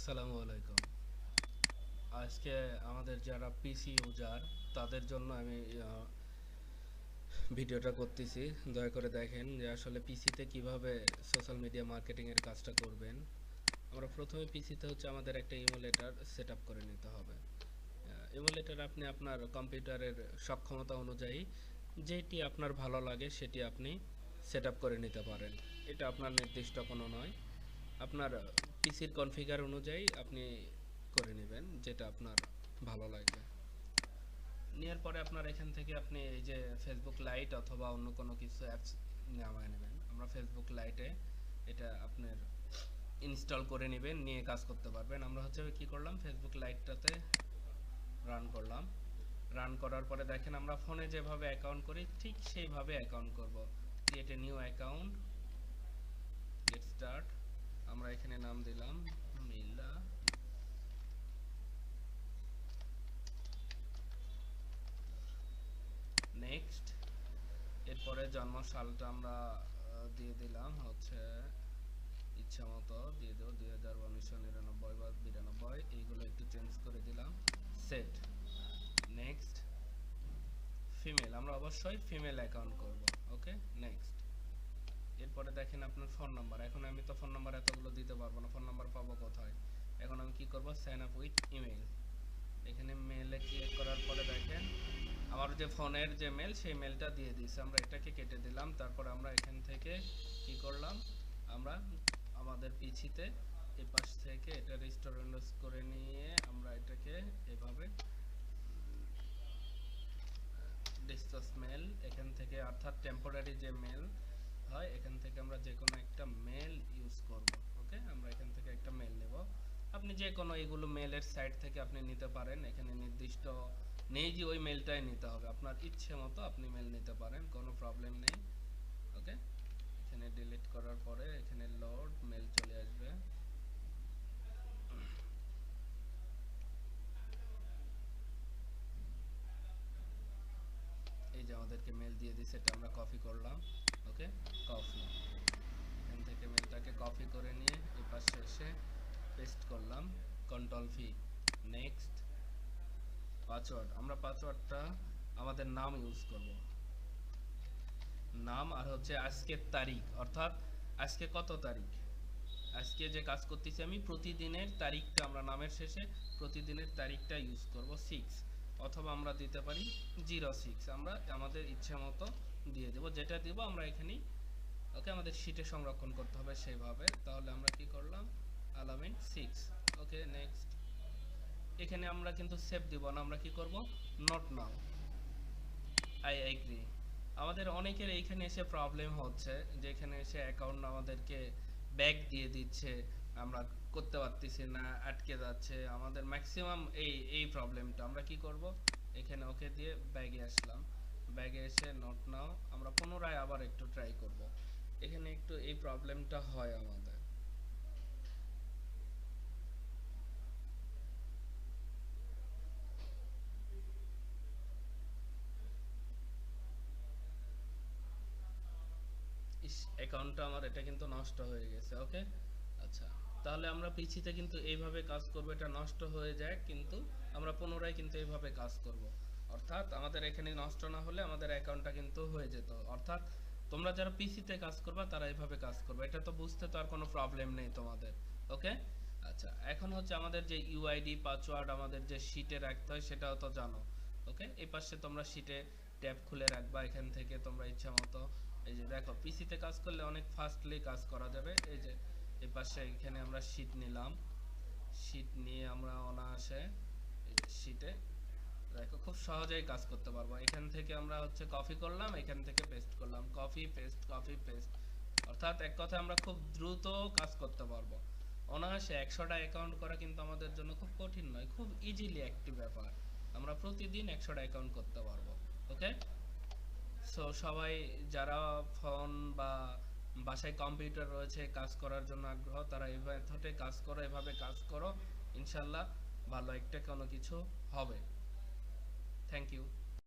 আসসালামু আলাইকুম। আজকে আমাদের যারা পিসি ইউজার, তাদের জন্য আমি ভিডিওটা করতেছি। দয়া করে দেখেন যে আসলে পিসিতে কীভাবে সোশ্যাল মিডিয়া মার্কেটিং এর কাজটা করবেন। আমরা প্রথমে পিসিতে হচ্ছে আমাদের একটা ইমুলেটর সেট করে নিতে হবে। ইমুলেটর আপনি আপনার কম্পিউটারের সক্ষমতা অনুযায়ী যেটি আপনার ভালো লাগে, সেটি আপনি সেট করে নিতে পারেন। এটা আপনার নির্দিষ্ট কোনো নয়। আপনার পিসির কনফিগার অনুযায়ী আপনি করে নেবেন, যেটা আপনার ভালো লাগবে। নেওয়ার পরে আপনার এখান থেকে আপনি এই যে ফেসবুক লাইট অথবা অন্য কোনো কিছু অ্যাপস নামায় নেবেন। আমরা ফেসবুক লাইটে এটা আপনার ইনস্টল করে নেবেন, নিয়ে কাজ করতে পারবেন। আমরা হচ্ছে কি করলাম ফেসবুক লাইটটাতে রান করলাম। রান করার পরে দেখেন আমরা ফোনে যেভাবে অ্যাকাউন্ট করি, ঠিক সেইভাবে অ্যাকাউন্ট করব। Create a new account get start আমরা এখানে নাম দিলাম মিল্লা নেক্সট এরপরে জন্ম সালটা আমরা দিয়ে দিলাম হচ্ছে ইচ্ছা মতো, দিয়ে দেবো দুই হাজার উনিশশো নিরানব্বই বা বিরানব্বই, এইগুলো একটু চেঞ্জ করে দিলাম। সেট নেক্সট ফিমেল আমরা অবশ্যই ফিমেল অ্যাকাউন্ট করব ওকে নেক্সট এরপরে দেখেন আপনার ফোন নাম্বার এখন আমি তো ফোন নাম্বার এতগুলো দিতে পারব না ফোন নাম্বার পাবো কোথায়? এখন আমি কি করব? সাইন আপ উইথ ইমেল এখানে মেলে ক্লিক করার পরে দেখেন, আমার যে ফোনের যে মেল সেই মেলটা দিয়ে দিয়েছে। আমরা এটাকে কেটে দিলাম, তারপর আমরা এখান থেকে কি করলাম? আমরা আমাদের পিছিতে এই পাশ থেকে এটা রিস্টোর উইন্ডোজ করে নিয়ে আমরা এটাকে এভাবে ডিসকাস মেল এখান থেকে অর্থাৎ টেম্পোরারি যে মেল হয়, এখান থেকে আমরা যে কোনো একটা মেল ইউজ করব ওকে আমরা এখান থেকে একটা মেল নেব। আপনি যে কোনো এগুলো মেলের সাইট থেকে আপনি নিতে পারেন, এখানে নির্দিষ্ট নেই যে ওই মেলটাই নিতে হবে। আপনার ইচ্ছে মতো আপনি মেল নিতে পারেন, কোনো প্রবলেম নেই ওকে এখানে ডিলিট করার পরে এখানে লোড মেল চলে আসবে। এই যে আমাদেরকে মেল দিয়ে দিছে এটা আমরা কপি করলাম ওকে কপি এখান থেকে মেলটাকে কপি করে নিয়ে এই পাশে এসে পেস্ট করলাম কন্ট্রোল ভি নেক্সট পাসওয়ার্ড আমরা পাসওয়ার্ডটা আমাদের নাম ইউজ করব। নাম আর হচ্ছে আজকের তারিখ। অর্থাৎ আজকে কত তারিখ? আজকে যে কাজ করতেছি আমি, প্রতিদিনের তারিখটা আমরা নামের শেষে প্রতিদিনের তারিখটা ইউজ করব সিক্স অথবা আমরা দিতে পারি জিরো সিক্স আমরা আমাদের ইচ্ছে মতো দিয়ে দেব। যেটা দিব আমরা এখানেই, ওকে, আমাদের শিটে সংরক্ষণ করতে হবে সেইভাবে। তাহলে আমরা কি করলাম? আলামিন সিক্স ওকে নেক্সট এখানে আমরা কিন্তু সেভ দিব না, আমরা কি করব? নট নাও আই এগ্রি আমাদের অনেকের এইখানে এসে প্রবলেম হচ্ছে যে এখানে এসে অ্যাকাউন্ট আমাদেরকে ব্যাক দিয়ে দিচ্ছে, আমরা করতে পারতেছি না, আটকে যাচ্ছে। আমাদের ম্যাক্সিমাম এই এই প্রবলেমটা আমরা কি করব? এখানে ওকে দিয়ে ব্যাগে আসলাম। ব্যাগে এসে নোট নাও আমরা পুনরায় আবার একটু ট্রাই করব। এখানে একটু এই প্রবলেমটা হয় আমাদের। অ্যাকাউন্টটা আমার, এটা কিন্তু নষ্ট হয়ে গেছে ওকে আচ্ছা তাহলে আমরা পিছিতে কিন্তু এইভাবে কাজ করব, এটা নষ্ট হয়ে যায়, কিন্তু আমরা পুনরায় কিন্তু এইভাবে কাজ করব। অর্থাৎ আমাদের এখানে নষ্ট না হলে আমাদের অ্যাকাউন্টটা কিন্তু হয়ে যেত। অর্থাৎ তোমরা যারা পিসিতে কাজ করবা, তারা এইভাবে কাজ করবে। এটা তো বুঝতে তো আর কোনো প্রবলেম নেই তোমাদের ওকে আচ্ছা এখন হচ্ছে আমাদের যে ইউআইডি পাসওয়ার্ড আমাদের যে শিটে রাখতে হয়, সেটাও তো জানো ওকে এই পাশে তোমরা শিটে ট্যাব খুলে রাখবা, এখান থেকে তোমরা ইচ্ছা মতো এই যে দেখো পিসিতে কাজ করলে অনেক ফাস্টলি কাজ করা যাবে। এই যে, এই পাশে এখানে আমরা শিট নিলাম। শিট নিয়ে আমরা অনায়াসে যে দেখো, খুব সহজেই কাজ করতে পারব। এখান থেকে আমরা হচ্ছে কপি করলাম, এখান থেকে পেস্ট করলাম। কপি পেস্ট কপি পেস্ট অর্থাৎ এক কথায় আমরা খুব দ্রুত কাজ করতে পারব। অনায়াসে একশোটা অ্যাকাউন্ট করা কিন্তু আমাদের জন্য খুব কঠিন নয়, খুব ইজিলি একটি ব্যাপার। আমরা প্রতিদিন একশোটা অ্যাকাউন্ট করতে পারব ওকে সো সবাই যারা ফোন বা বাসায় কম্পিউটার রয়েছে, কাজ করার জন্য আগ্রহ, তারা এই মেথডে কাজ করো, এভাবে কাজ করো, ইনশাল্লাহ ভালো একটা কোনো কিছু হবে। Thank you